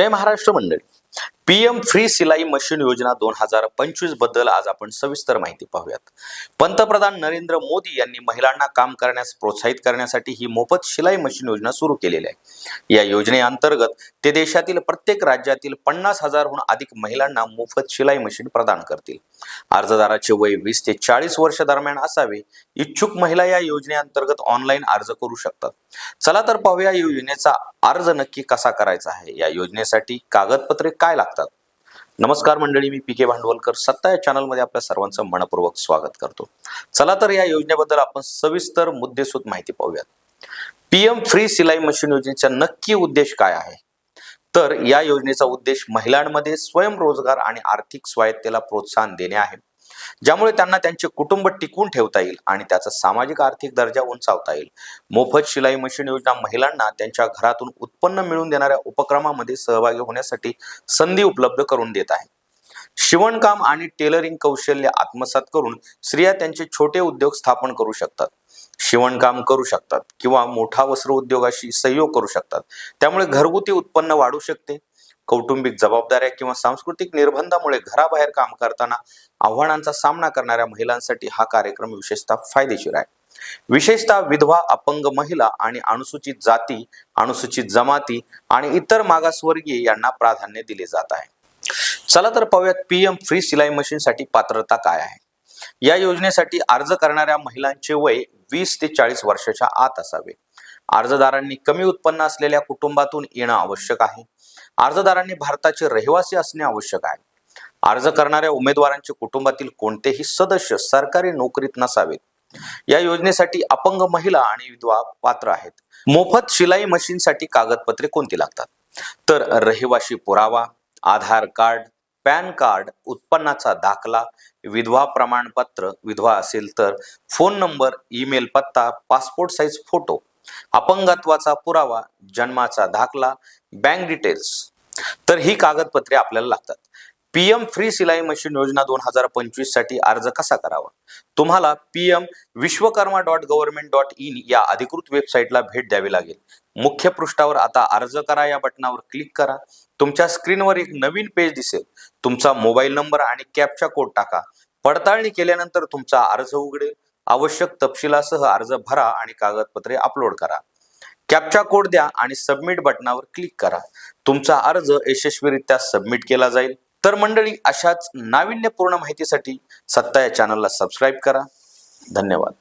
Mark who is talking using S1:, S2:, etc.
S1: जय महाराष्ट्र मंडळी. PM free सिलाई machine योजना दोन हजार पंचवीसबद्दल आज आपण सविस्तर माहिती पाहूयात. पंतप्रधान नरेंद्र मोदी यांनी महिलांना काम करण्यास प्रोत्साहित करण्यासाठी ही मोफत शिलाई मशीन योजना सुरू केलेली आहे. या योजनेअंतर्गत ते देशातील प्रत्येक राज्यातील पन्नास हजारहून अधिक महिलांना मोफत शिलाई मशीन प्रदान करतील. अर्जदाराचे वय वीस ते चाळीस वर्ष दरम्यान असावे इच्छुक महिला या योजनेअंतर्गत ऑनलाईन अर्ज करू शकतात. चला तर पाहूया योजनेचा अर्ज नक्की कसा करायचा आहे. या योजनेसाठी कागदपत्रे काय लागतात? नमस्कार मंडळी मी पी के भांडवलकर सत्ता या चॅनलमध्ये आपल्या सर्वांचं मनपूर्वक स्वागत करतो. चला तर या योजनेबद्दल आपण सविस्तर मुद्देसूद माहिती पाहूयात. पीएम फ्री सिलाई मशीन योजनेचा नक्की उद्देश काय आहे? तर या योजनेचा उद्देश महिलांमध्ये स्वयंरोजगार आणि आर्थिक स्वायत्तेला प्रोत्साहन देणे आहे. ज्यामुळे त्यांना त्यांचे कुटुंब टिकवून ठेवता येईल आणि त्याचा सामाजिक आर्थिक दर्जा उंचावता येईल. मोफत शिलाई मशीन योजना महिलांना त्यांच्या घरातून उत्पन्न मिळवून देणाऱ्या उपक्रमामध्ये सहभागी होण्यासाठी संधी उपलब्ध करून देत आहे. शिवणकाम आणि टेलरिंग कौशल्य आत्मसात करून स्त्रिया त्यांचे छोटे उद्योग स्थापन करू शकतात. शिवणकाम करू शकतात किंवा मोठा वस्त्र उद्योगाशी सहयोग करू शकतात. त्यामुळे घरगुती उत्पन्न वाढू शकते. कौटुंबिक जबाबदाऱ्या किंवा सांस्कृतिक निर्बंधामुळे घराबाहेर काम करताना आव्हानांचा सामना करणाऱ्या महिलांसाठी हा कार्यक्रम विशेषतः फायदेशीर आहे. विशेषतः विधवा अपंग महिला आणि अनुसूचित जाती अनुसूचित जमाती आणि इतर मागासवर्गीय यांना प्राधान्य दिले जात आहे. चला तर पाहूयात पीएम फ्री सिलाई मशीनसाठी पात्रता काय आहे? या योजनेसाठी अर्ज करणाऱ्या महिलांचे वय वीस ते चाळीस वर्षाच्या आत असावे. अर्जदारांनी कमी उत्पन्न असलेल्या कुटुंबातून येणं आवश्यक आहे. अर्जदारांनी भारताचे रहिवासी असणे आवश्यक आहे. अर्ज करणाऱ्या उमेदवारांचे कुटुंबातील कोणतेही सदस्य सरकारी नोकरीत नसावेत. या योजनेसाठी अपंग महिला आणि विधवा पात्र आहेत. मोफत शिलाई मशीनसाठी कागदपत्रे कोणती लागतात? तर रहिवाशी पुरावा आधार कार्ड पॅन कार्ड उत्पन्नाचा दाखला विधवा प्रमाणपत्र विधवा असेल तर फोन नंबर ईमेल पत्ता पासपोर्ट साईज फोटो अपंगत्वाचा पुरावा जन्माचा दाखला बँक डिटेल्स तर ही कागदपत्रे आपल्याला लागतात. पीएम फ्री सिलाई मशीन योजना दोन हजार पंचवीससाठी अर्ज कसा करावा? तुम्हाला PM Vishwakarma dot government dot in या अधिकृत वेबसाईटला भेट द्यावी लागेल. मुख्य पृष्ठावर आता अर्ज करा या बटनावर क्लिक करा. तुमच्या स्क्रीनवर एक नवीन पेज दिसेल. तुमचा मोबाईल नंबर आणि कॅपचा कोड टाका. पडताळणी केल्यानंतर तुमचा अर्ज उघडेल. आवश्यक तपशिलासह अर्ज भरा आणि कागदपत्रे अपलोड करा. कॅपचा कोड द्या आणि सबमिट बटनावर क्लिक करा. तुमचा अर्ज यशस्वीरित्या सबमिट केला जाईल. तर मंडळी अशाच नाविन्यपूर्ण माहितीसाठी सत्ता या चॅनलला सबस्क्राईब करा. धन्यवाद.